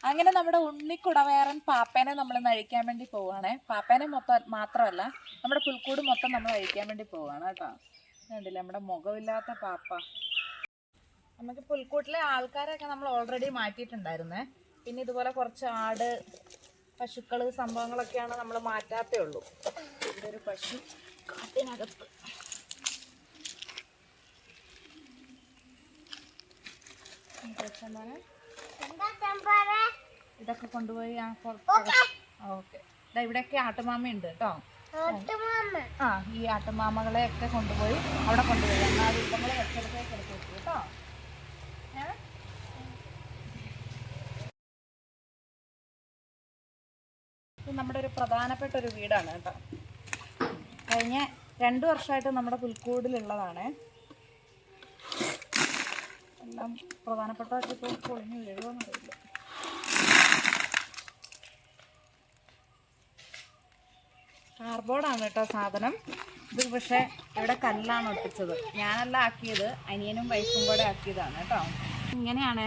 അങ്ങനെ നമ്മുടെ ഉണ്ണിക്കുടവേറൻ പാപ്പേനെ നമ്മൾ നഴിക്കാൻ വേണ്ടി പോവാണ് പാപ്പേനെ മൊത്തം മാത്രമല്ല നമ്മുടെ പുൽക്കൂട് മൊത്തം നമ്മൾ അഴിക്കാൻ വേണ്ടി പോവുകയാണ് കേട്ടോ. കണ്ടില്ലേ നമ്മുടെ മുഖമില്ലാത്ത പാപ്പ. നമുക്ക് പുൽക്കൂട്ടിലെ ആൾക്കാരൊക്കെ നമ്മൾ ഓൾറെഡി മാറ്റിയിട്ടുണ്ടായിരുന്നേ. പിന്നെ ഇതുപോലെ കുറച്ച് ആട് പശുക്കൾ സംഭവങ്ങളൊക്കെയാണ് നമ്മൾ മാറ്റാത്തേ ഉള്ളൂ. ഇവിടെ ഒരു പശു കാട്ടിനകത്ത്. കൊച്ചമ്മനെ ഇതൊക്കെ കൊണ്ടുപോയി ആ ഓക്കെ. ഇവിടെയൊക്കെ ആട്ടുമാമയുണ്ട് കേട്ടോ. ആ ഈ ആട്ടുമാമകളെ ഒക്കെ കൊണ്ടുപോയി അവിടെ കൊണ്ടുപോയി. എന്നാൽ ഇവിടങ്ങളെ വെച്ചെടുത്തേക്ക് എടുത്ത് വെച്ചു കേട്ടോ. ഇത് നമ്മുടെ ഒരു പ്രധാനപ്പെട്ട ഒരു വീടാണ് കേട്ടോ. കഴിഞ്ഞ രണ്ട് വർഷമായിട്ട് നമ്മുടെ പുൽക്കൂടിലുള്ളതാണ്. എല്ലാം പ്രധാനപ്പെട്ട ഇപ്പോൾ പൊളിഞ്ഞു വീഴുമെന്നറിയില്ല കാർബോർഡാണ് കേട്ടോ സാധനം. ഇത് പക്ഷേ ഇവിടെ കല്ലാണ് ഒട്ടിച്ചത്. ഞാനല്ല ആക്കിയത് അനിയനും വൈഫും കൂടെ ആക്കിയതാണ് കേട്ടോ. ഇങ്ങനെയാണ്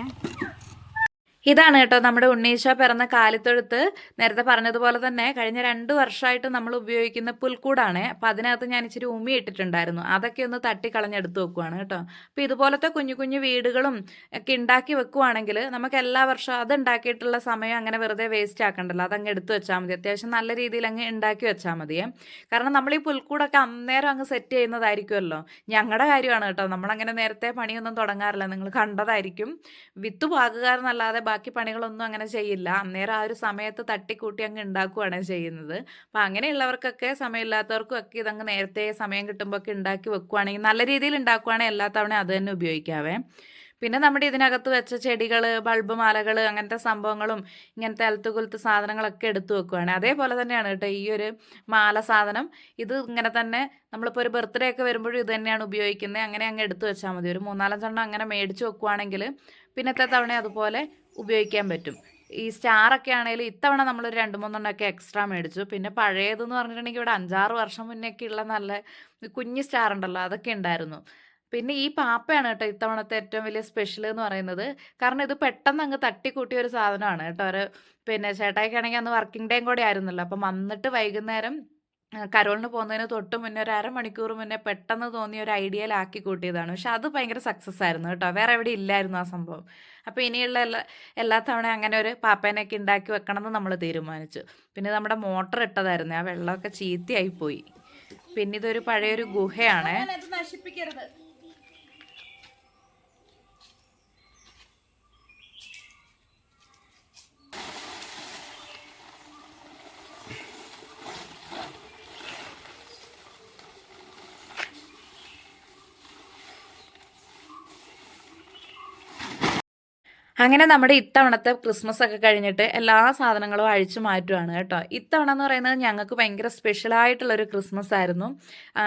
ഇതാണ് കേട്ടോ നമ്മുടെ ഉണ്ണീശ പിറന്ന കാലിത്തൊഴുത്ത്. നേരത്തെ പറഞ്ഞതുപോലെ തന്നെ കഴിഞ്ഞ രണ്ട് വർഷമായിട്ട് നമ്മൾ ഉപയോഗിക്കുന്ന പുൽക്കൂടാണ്. അപ്പം അതിനകത്ത് ഞാൻ ഇച്ചിരി ഉമി ഇട്ടിട്ടുണ്ടായിരുന്നു. അതൊക്കെ ഒന്ന് തട്ടിക്കളഞ്ഞെടുത്ത് വെക്കുവാണ് കേട്ടോ. അപ്പം ഇതുപോലത്തെ കുഞ്ഞു കുഞ്ഞു വീടുകളും ഒക്കെ ഉണ്ടാക്കി വെക്കുവാണെങ്കിൽ നമുക്ക് എല്ലാ വർഷവും അത് ഉണ്ടാക്കിയിട്ടുള്ള സമയം അങ്ങനെ വെറുതെ വേസ്റ്റ് ആക്കണ്ടല്ലോ. അതങ്ങ് എടുത്തു വെച്ചാൽ മതി. അത്യാവശ്യം നല്ല രീതിയിൽ അങ്ങ് ഉണ്ടാക്കി വെച്ചാൽ മതിയേ കാരണം നമ്മൾ ഈ പുൽക്കൂടൊക്കെ അന്നേരം അങ്ങ് സെറ്റ് ചെയ്യുന്നതായിരിക്കുമല്ലോ. ഞങ്ങളുടെ കാര്യമാണ് കേട്ടോ. നമ്മളങ്ങനെ നേരത്തെ പണിയൊന്നും തുടങ്ങാറില്ല. നിങ്ങൾ കണ്ടതായിരിക്കും. വിത്ത് പാകുക എന്നല്ലാതെ ബാക്കി പണികളൊന്നും അങ്ങനെ ചെയ്യില്ല. അന്നേരം ആ ഒരു സമയത്ത് തട്ടിക്കൂട്ടി അങ്ങ് ഉണ്ടാക്കുകയാണ് ചെയ്യുന്നത്. അപ്പം അങ്ങനെയുള്ളവർക്കൊക്കെ സമയമില്ലാത്തവർക്കും ഒക്കെ ഇതങ്ങ് നേരത്തെ സമയം കിട്ടുമ്പോൾ ഒക്കെ ഉണ്ടാക്കി വെക്കുവാണെങ്കിൽ നല്ല രീതിയിൽ ഉണ്ടാക്കുവാണെങ്കിൽ എല്ലാ തവണ അത് തന്നെ ഉപയോഗിക്കാവേ. പിന്നെ നമ്മുടെ ഇതിനകത്ത് വെച്ച ചെടികൾ ബൾബ് മാലകൾ അങ്ങനത്തെ സംഭവങ്ങളും ഇങ്ങനത്തെ അലത്തുകുലത്ത് സാധനങ്ങളൊക്കെ എടുത്തു വെക്കുവാണ്. അതേപോലെ തന്നെയാണ് കേട്ടോ ഈ ഒരു മാല സാധനം. ഇത് ഇങ്ങനെ തന്നെ നമ്മളിപ്പോൾ ഒരു ബർത്ത്ഡേ ഒക്കെ വരുമ്പോഴും ഇത് തന്നെയാണ് ഉപയോഗിക്കുന്നത് അങ്ങനെ അങ്ങ് എടുത്തു വെച്ചാൽ മതി. ഒരു മൂന്നാലഞ്ചെണ്ണം അങ്ങനെ മേടിച്ച് വെക്കുവാണെങ്കിൽ പിന്നത്തെ തവണ അതുപോലെ ഉപയോഗിക്കാൻ പറ്റും. ഈ സ്റ്റാറൊക്കെ ആണെങ്കിൽ ഇത്തവണ നമ്മൾ രണ്ട് മൂന്നെണ്ണമൊക്കെ എക്സ്ട്രാ മേടിച്ചു. പിന്നെ പഴയതെന്ന് പറഞ്ഞിട്ടുണ്ടെങ്കിൽ ഇവിടെ അഞ്ചാറ് വർഷം മുന്നേക്ക് ഉള്ള നല്ല കുഞ്ഞ് സ്റ്റാർ ഉണ്ടല്ലോ അതൊക്കെ ഉണ്ടായിരുന്നു. പിന്നെ ഈ പാപ്പയാണ് കേട്ടോ ഇത്തവണത്തെ ഏറ്റവും വലിയ സ്പെഷ്യൽ എന്ന് പറയുന്നത്. കാരണം ഇത് പെട്ടെന്ന് അങ്ങ് തട്ടിക്കൂട്ടിയ ഒരു സാധനമാണ് കേട്ടോ. ഒരു പിന്നെ ചേട്ടായിക്കാണെങ്കിൽ അന്ന് വർക്കിംഗ് ഡേയും കൂടെ ആയിരുന്നല്ലോ. അപ്പം വന്നിട്ട് വൈകുന്നേരം കരോളിന് പോകുന്നതിന് തൊട്ട് മുന്നേ ഒരു അരമണിക്കൂർ മുന്നേ പെട്ടെന്ന് തോന്നിയ ഒരു ഐഡിയയിലാക്കി കൂട്ടിയതാണ്. പക്ഷെ അത് ഭയങ്കര സക്സസ് ആയിരുന്നു കേട്ടോ. വേറെ എവിടെ ഇല്ലായിരുന്നു ആ സംഭവം. അപ്പോൾ ഇനിയുള്ള എല്ലാ എല്ലാ തവണ അങ്ങനെ ഒരു പാപ്പേനൊക്കെ ഉണ്ടാക്കി വെക്കണം എന്ന് നമ്മൾ തീരുമാനിച്ചു. പിന്നെ നമ്മുടെ മോട്ടർ ഇട്ടതായിരുന്നു. ആ വെള്ളമൊക്കെ ചീത്തയായി പോയി. പിന്നെ ഇതൊരു പഴയൊരു ഗുഹയാണ്. നശിപ്പിക്കരുത്. അങ്ങനെ നമ്മുടെ ഇത്തവണത്തെ ക്രിസ്മസ് ഒക്കെ കഴിഞ്ഞിട്ട് എല്ലാ സാധനങ്ങളും അഴിച്ചു മാറ്റുവാണ് കേട്ടോ. ഇത്തവണ എന്ന് പറയുന്നത് ഞങ്ങൾക്ക് ഭയങ്കര സ്പെഷ്യലായിട്ടുള്ളൊരു ക്രിസ്മസ് ആയിരുന്നു.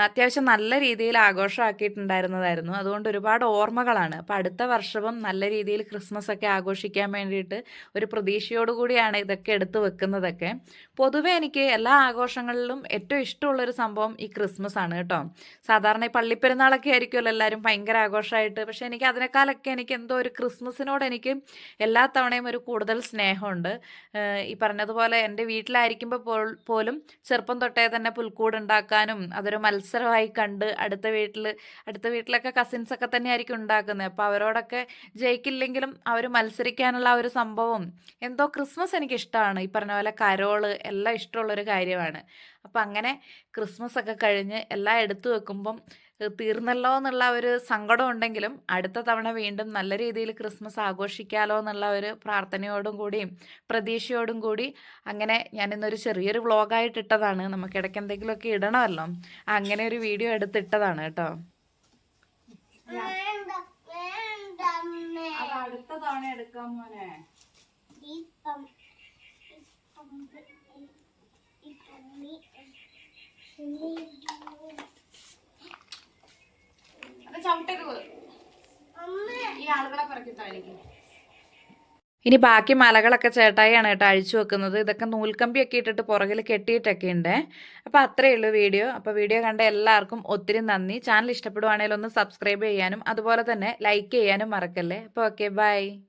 അത്യാവശ്യം നല്ല രീതിയിൽ ആഘോഷമാക്കിയിട്ടുണ്ടായിരുന്നതായിരുന്നു. അതുകൊണ്ട് ഒരുപാട് ഓർമ്മകളാണ്. അപ്പോൾ അടുത്ത വർഷവും നല്ല രീതിയിൽ ക്രിസ്മസ് ഒക്കെ ആഘോഷിക്കാൻ വേണ്ടിയിട്ട് ഒരു പ്രതീക്ഷയോടുകൂടിയാണ് ഇതൊക്കെ എടുത്തു വെക്കുന്നതൊക്കെ. പൊതുവെ എനിക്ക് എല്ലാ ആഘോഷങ്ങളിലും ഏറ്റവും ഇഷ്ടമുള്ളൊരു സംഭവം ഈ ക്രിസ്മസ് ആണ് കേട്ടോ. സാധാരണ ഈ പള്ളിപ്പെരുന്നാളൊക്കെ ആയിരിക്കുമല്ലോ എല്ലാവരും ഭയങ്കര ആഘോഷമായിട്ട്. പക്ഷേ എനിക്ക് അതിനേക്കാളൊക്കെ എനിക്ക് എന്തോ ഒരു ക്രിസ്മസിനോട് എനിക്ക് എല്ലാ തവണയും ഒരു കൂടുതൽ സ്നേഹമുണ്ട്. ഈ പറഞ്ഞതുപോലെ എന്റെ വീട്ടിലായിരിക്കുമ്പോൾ പോലും ചെറുപ്പം തൊട്ടേ തന്നെ പുൽക്കൂട് ഉണ്ടാക്കാനും അതൊരു മത്സരമായി കണ്ട് അടുത്ത വീട്ടിൽ അടുത്ത വീട്ടിലൊക്കെ കസിൻസ് ഒക്കെ തന്നെ ആയിരിക്കും ഉണ്ടാക്കുന്നത് അപ്പോൾ അവരോടൊക്കെ ജയിക്കില്ലെങ്കിലും അവർ മത്സരിക്കാനുള്ള ആ ഒരു സംഭവം എന്തോ ക്രിസ്മസ് എനിക്ക് ഇഷ്ടമാണ് ഈ പറഞ്ഞ പോലെ കരോൾ എല്ലാം ഇഷ്ടമുള്ളൊരു കാര്യമാണ്. അപ്പം അങ്ങനെ ക്രിസ്മസ് ഒക്കെ കഴിഞ്ഞ് എല്ലാം എടുത്തു വെക്കുമ്പം തീർന്നല്ലോ എന്നുള്ള ഒരു സങ്കടം ഉണ്ടെങ്കിലും അടുത്ത തവണ വീണ്ടും നല്ല രീതിയിൽ ക്രിസ്മസ് ആഘോഷിക്കാലോ എന്നുള്ള ഒരു പ്രാർത്ഥനയോടും കൂടിയും പ്രതീക്ഷയോടും കൂടി അങ്ങനെ ഞാൻ ഇന്നൊരു ചെറിയൊരു വ്ളോഗായിട്ട് ഇട്ടതാണ്. നമുക്ക് ഇടയ്ക്ക് എന്തെങ്കിലുമൊക്കെ ഇടണമല്ലോ. അങ്ങനെ ഒരു വീഡിയോ എടുത്തിട്ടതാണ് കേട്ടോ. അടുത്ത തവണ എടുക്കാം മോനെ. ആളുകളെ ഇനി ബാക്കി മലകളൊക്കെ ചേട്ടായിയാണ് കേട്ടോ അഴിച്ചു വെക്കുന്നത്. ഇതൊക്കെ നൂൽക്കമ്പിയൊക്കെ ഇട്ടിട്ട് പുറകിൽ കെട്ടിയിട്ടൊക്കെ ഉണ്ട്. അപ്പോൾ അത്രയേ ഉള്ളൂ വീഡിയോ. അപ്പോൾ വീഡിയോ കണ്ട എല്ലാവർക്കും ഒത്തിരി നന്ദി. ചാനൽ ഇഷ്ടപ്പെടുവാണെങ്കിൽ ഒന്ന് സബ്സ്ക്രൈബ് ചെയ്യാനും അതുപോലെ തന്നെ ലൈക്ക് ചെയ്യാനും മറക്കല്ലേ. അപ്പോൾ ഓക്കെ ബൈ